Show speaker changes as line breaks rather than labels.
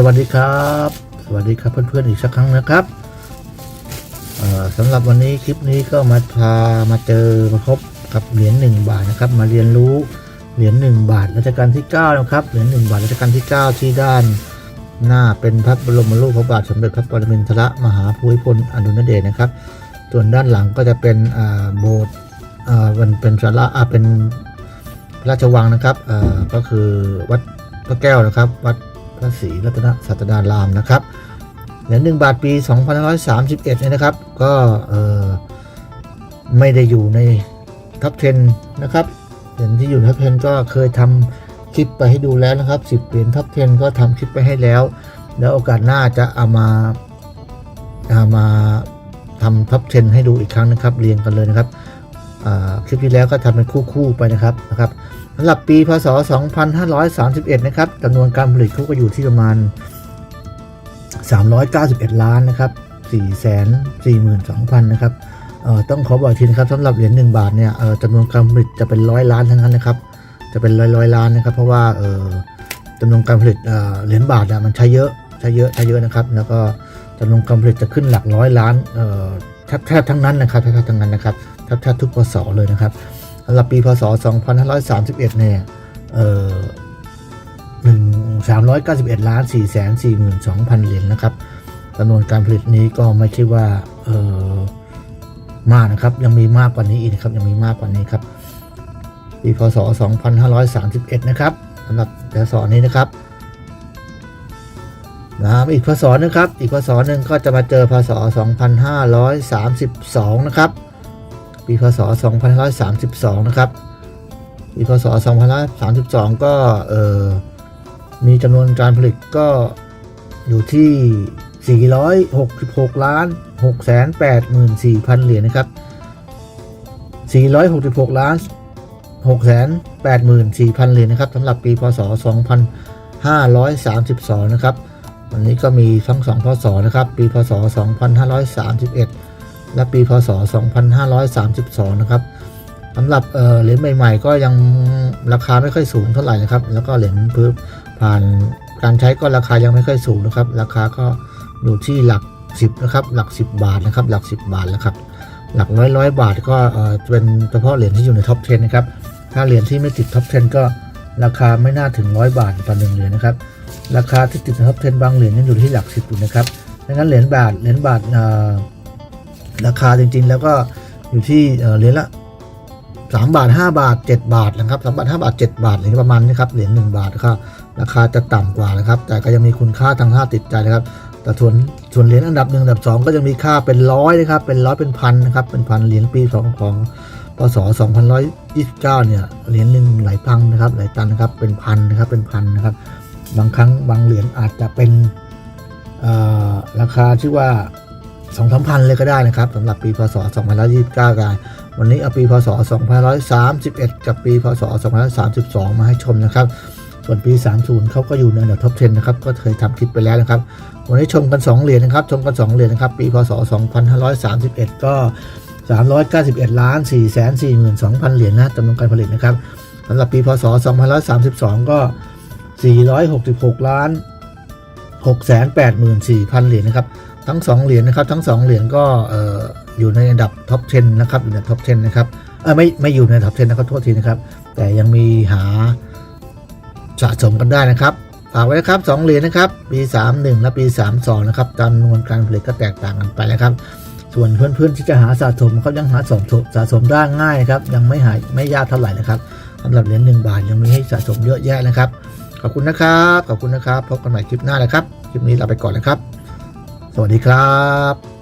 สวัสดีครับ สวัสดีครับเพื่อนๆอีกสักครั้งนะครับสำหรับวันนี้คลิปนี้ก็มาพามาเจอมาพบกับเหรียญ1บาทนะครับ มาเรียนรู้เหรียญ1บาทรัชกาลที่9นะครับเหรียญ1บาทรัชกาลที่ 9 ที่ด้านหน้าเป็นพระบรมรูปพระบาทสมเด็จพระปรมินทรมหาภูมิพลอดุลยเดชนะครับ ส่วนด้านหลังก็จะเป็นโบสถ์มันเป็นศาลาอ่าเป็นพระราชวังนะครับก็คือวัดพระแก้วนะครับ วัด พระศรีรัตนสัตดารามนะครับเหรียญหนึ่งบาทปี 2531เนี่ยนะครับ ก็ไม่ได้อยู่ในท็อป10นะครับเหรียญที่อยู่ในท็อป10ก็เคยทำคลิปไปให้ดูแล้วนะครับ10เหรียญท็อป10 ก็ทำคลิปไปให้แล้ว แล้วโอกาสหน้าจะเอามาเอามาทำท็อป10 ให้ดูอีกครั้งนะครับ เรียงกันเลยนะครับคลิปที่แล้วก็ทำเป็นคู่ๆไปนะครับนะครับ สำหรับปีพศ 2531 นะครับจำนวนการผลิตเขาก็อยู่ที่ประมาณ 391 ล้านนะครับ442,000 นะครับต้องขอบอกทีนะครับสำหรับเหรียญ1บาทเนี่ยจำนวนการผลิตจะเป็นร้อยล้านทั้งนั้นนะครับ จะเป็นร้อยร้อยล้านนะครับ เพราะว่าจำนวนการผลิตเหรียญบาทมันใช้เยอะใช้เยอะใช้เยอะนะครับ แล้วก็จำนวนการผลิตจะขึ้นหลักร้อยล้านแทบแทบทั้งนั้นนะครับแทบแทบทั้งนั้นนะครับแทบแทบทุกพศเลยนะครับ สำหรับปีพศ 2531 เนี่ยเอ่อหนึ่งสามร้อยเก้าสิบเอ็ดล้านสี่แสนสี่หมื่นสองพันเหรียญนะครับจำนวนการผลิตนี้ก็ไม่ใช่ว่าเอ่อมากนะครับ ยังมีมากกว่านี้อีกนะครับ ยังมีมากกว่านี้ครับ ปีพศ 2531 นะครับสำหรับพศนี้นะครับนะครับอีกพศนึงครับ อีกพศหนึ่งก็จะมาเจอพศ 2532 นะครับ ปีพศ 2532 นะครับปีพศ 2532 ก็มีจำนวนการผลิตก็อยู่ที่ 466 ล้าน 684,000 เหรียญนะครับ 466 ล้าน 684,000 เหรียญนะครับสำหรับปีพศ 2532 นะครับ วันนี้ก็มีทั้งสองพศ นะครับ ปีพศ 2531 และปีพศ 2532 นะครับสำหรับเหรียญใหม่ ๆ ก็ยังราคาไม่ค่อยสูงเท่าไหร่นะครับ แล้วก็เหรียญพื้นผ่านการใช้ก็ราคายังไม่ค่อยสูงนะครับ ราคาก็อยู่ที่หลัก 10 นะครับ หลัก 10 บาทนะครับ หลัก 10 บาทนะครับ หลักร้อยร้อยบาทก็เป็นเฉพาะเหรียญที่อยู่ในท็อป 10 นะครับ ถ้าเหรียญที่ไม่ติดท็อป 10 ก็ราคาไม่น่าถึงร้อยบาทต่อหนึ่งเหรียญนะครับ ราคาที่ติดท็อป 10 บางเหรียญยังอยู่ที่หลักสิบอยู่นะครับดังนั้นเหรียญบาท เหรียญบาทเอ่อ ราคาจริงๆ แล้วก็อยู่ที่เหรียญละ3บาท 5 บาท 7 บาทนะครับ3บาท 5 บาท 7 บาทอะไรประมาณนี้ครับเหรียญ1บาทก็ราคาจะต่ำกว่านะครับ แต่ก็ยังมีคุณค่าทางค่าติดใจนะครับ แต่ส่วนส่วนเหรียญอันดับหนึ่งอันดับสองก็จะมีค่าเป็นร้อยนะครับ เป็นร้อยเป็นพันนะครับ เป็นพันเหรียญปีสองของพศ2129 เนี่ย เหรียญหนึ่งหลายพังนะครับ หลายตันนะครับ เป็นพันนะครับ เป็นพันนะครับ บางครั้งบางเหรียญอาจจะเป็นราคาที่ว่า สองสามพันเลยก็ได้นะครับสำหรับปีพศ2529กันวันนี้เอาปีพศ2531 กับปีพศ2532 มาให้ชมนะครับ ส่วนปี 30เขาก็อยู่ในอันดับท็อป10นะครับก็เคยทำคลิปไปแล้วนะครับ วันนี้ชมกัน 2 เหรียญนะครับชมกัน 2 เหรียญนะครับ ปีพศ2531 ก็ 391ล้าน4 4 2 0 0 0เหรียญนะจำนวนการผลิตนะครับสำหรับปีพศ2532 ก็ 466ล้าน684,000 เหรียญนะครับ ทั้ง 2 เหรียญนะครับ ทั้ง 2 เหรียญก็ออยู่ในอันดับท็อป 10 นะครับ อยู่ในท็อป 10 นะครับเออไม่ไม่อยู่ในท็อป 10 นะครับโทษทีนะครับ แต่ยังมีหาสะสมกันได้นะครับฝากไว้นะครับ2เหรียญนะครับปี31 และปี32นะครับจำนวนการผลิตก็แตกต่างกันไปนะครับ ส่วนเพื่อนๆที่จะหาสะสมเขายังหาสะสมสะสมได้ง่ายครับ ยังไม่หายไม่ยากเท่าไหร่นะครับสำหรับเหรียญ1บาทยังมีให้สะสมเยอะแยะนะครับ ขอบคุณนะครับ ขอบคุณนะครับ พบกันใหม่คลิปหน้านะครับ คลิปนี้ลาไปก่อนนะครับ วัสดีครับ